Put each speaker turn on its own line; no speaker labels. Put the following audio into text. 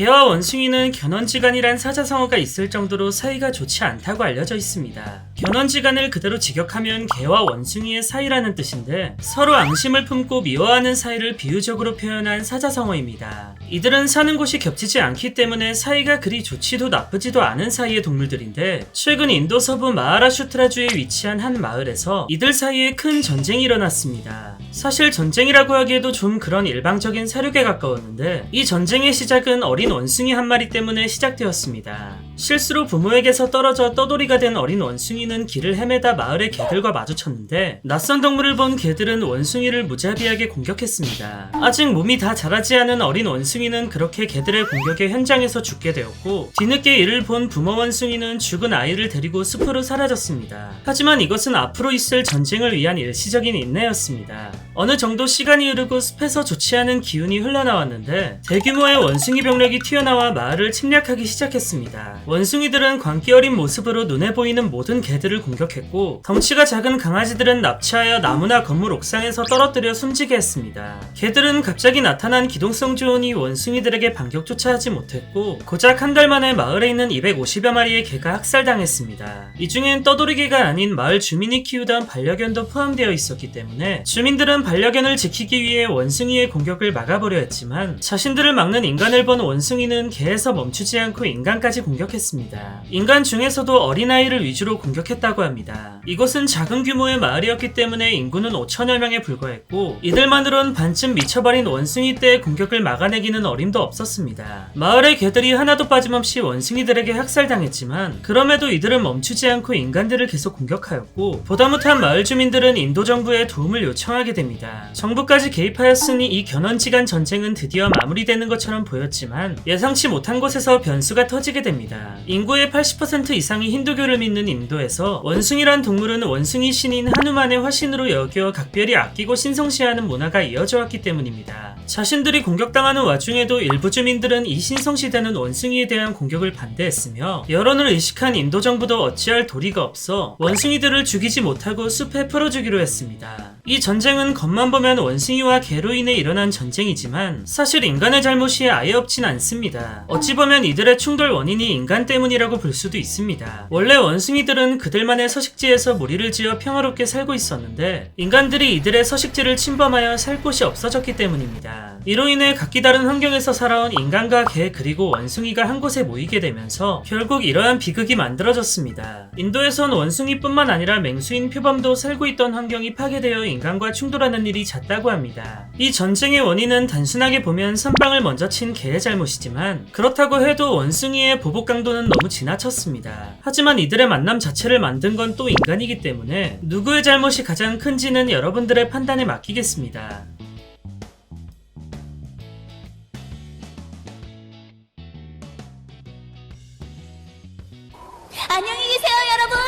개와 원숭이는 견원지간이란 사자성어가 있을 정도로 사이가 좋지 않다고 알려져 있습니다. 견원지간을 그대로 직역하면 개와 원숭이의 사이라는 뜻인데 서로 앙심을 품고 미워하는 사이를 비유적으로 표현한 사자성어입니다. 이들은 사는 곳이 겹치지 않기 때문에 사이가 그리 좋지도 나쁘지도 않은 사이의 동물들인데 최근 인도 서부 마하라슈트라주에 위치한 한 마을에서 이들 사이에 큰 전쟁이 일어났습니다. 사실 전쟁이라고 하기에도 좀 그런 일방적인 사륙에 가까웠는데 이 전쟁의 시작은 어린 원숭이 한 마리 때문에 시작되었습니다. 실수로 부모에게서 떨어져 떠돌이가 된 어린 원숭이는 길을 헤매다 마을의 개들과 마주쳤는데 낯선 동물을 본 개들은 원숭이를 무자비하게 공격했습니다. 아직 몸이 다 자라지 않은 어린 원숭이는 그렇게 개들의 공격에 현장에서 죽게 되었고 뒤늦게 이를 본 부모 원숭이는 죽은 아이를 데리고 숲으로 사라졌습니다. 하지만 이것은 앞으로 있을 전쟁을 위한 일시적인 인내였습니다. 어느 정도 시간이 흐르고 숲에서 좋지 않은 기운이 흘러나왔는데 대규모의 원숭이 병력이 튀어나와 마을을 침략하기 시작했습니다. 원숭이들은 광기 어린 모습으로 눈에 보이는 모든 개들을 공격했고 덩치가 작은 강아지들은 납치하여 나무나 건물 옥상에서 떨어뜨려 숨지게 했습니다. 개들은 갑자기 나타난 기동성 조언이 원숭이들에게 반격조차 하지 못했고 고작 한 달 만에 마을에 있는 250여 마리의 개가 학살당했습니다. 이 중엔 떠돌이개가 아닌 마을 주민이 키우던 반려견도 포함되어 있었기 때문에 주민들은 반려견을 지키기 위해 원숭이의 공격을 막아보려 했지만 자신들을 막는 인간을 본 원숭이 는 개에서 멈추지 않고 인간까지 공격했습니다. 인간 중에서도 어린아이를 위주로 공격했다고 합니다. 이곳은 작은 규모의 마을이었기 때문에 인구는 5천여 명에 불과했고 이들만으론 반쯤 미쳐버린 원숭이 떼의 공격을 막아내기는 어림도 없었습니다. 마을의 개들이 하나도 빠짐없이 원숭이들에게 학살당했지만 그럼에도 이들은 멈추지 않고 인간들을 계속 공격하였고 보다 못한 마을 주민들은 인도 정부에 도움을 요청하게 됩니다. 정부까지 개입하였으니 이 견원지간 전쟁은 드디어 마무리되는 것처럼 보였지만 예상치 못한 곳에서 변수가 터지게 됩니다. 인구의 80% 이상이 힌두교를 믿는 인도에서 원숭이란 동물은 원숭이 신인 하누만의 화신으로 여겨 각별히 아끼고 신성시하는 문화가 이어져 왔기 때문입니다. 자신들이 공격당하는 와중에도 일부 주민들은 이 신성시되는 원숭이에 대한 공격을 반대했으며 여론을 의식한 인도 정부도 어찌할 도리가 없어 원숭이들을 죽이지 못하고 숲에 풀어주기로 했습니다. 이 전쟁은 겉만 보면 원숭이와 개로 인해 일어난 전쟁이지만 사실 인간의 잘못이 아예 없진 않습니다. 어찌 보면 이들의 충돌 원인이 인간 때문이라고 볼 수도 있습니다. 원래 원숭이들은 그들만의 서식지에서 무리를 지어 평화롭게 살고 있었는데 인간들이 이들의 서식지를 침범하여 살 곳이 없어졌기 때문입니다. 이로 인해 각기 다른 환경에서 살아온 인간과 개 그리고 원숭이가 한 곳에 모이게 되면서 결국 이러한 비극이 만들어졌습니다. 인도에선 원숭이뿐만 아니라 맹수인 표범도 살고 있던 환경이 파괴되어 인간과 충돌하는 일이 잦다고 합니다. 이 전쟁의 원인은 단순하게 보면 선방을 먼저 친 개의 잘못 이지만 그렇다고 해도 원숭이의 보복 강도는 너무 지나쳤습니다. 하지만 이들의 만남 자체를 만든 건 또 인간이기 때문에 누구의 잘못이 가장 큰지는 여러분들의 판단에 맡기겠습니다.
안녕히 계세요, 여러분!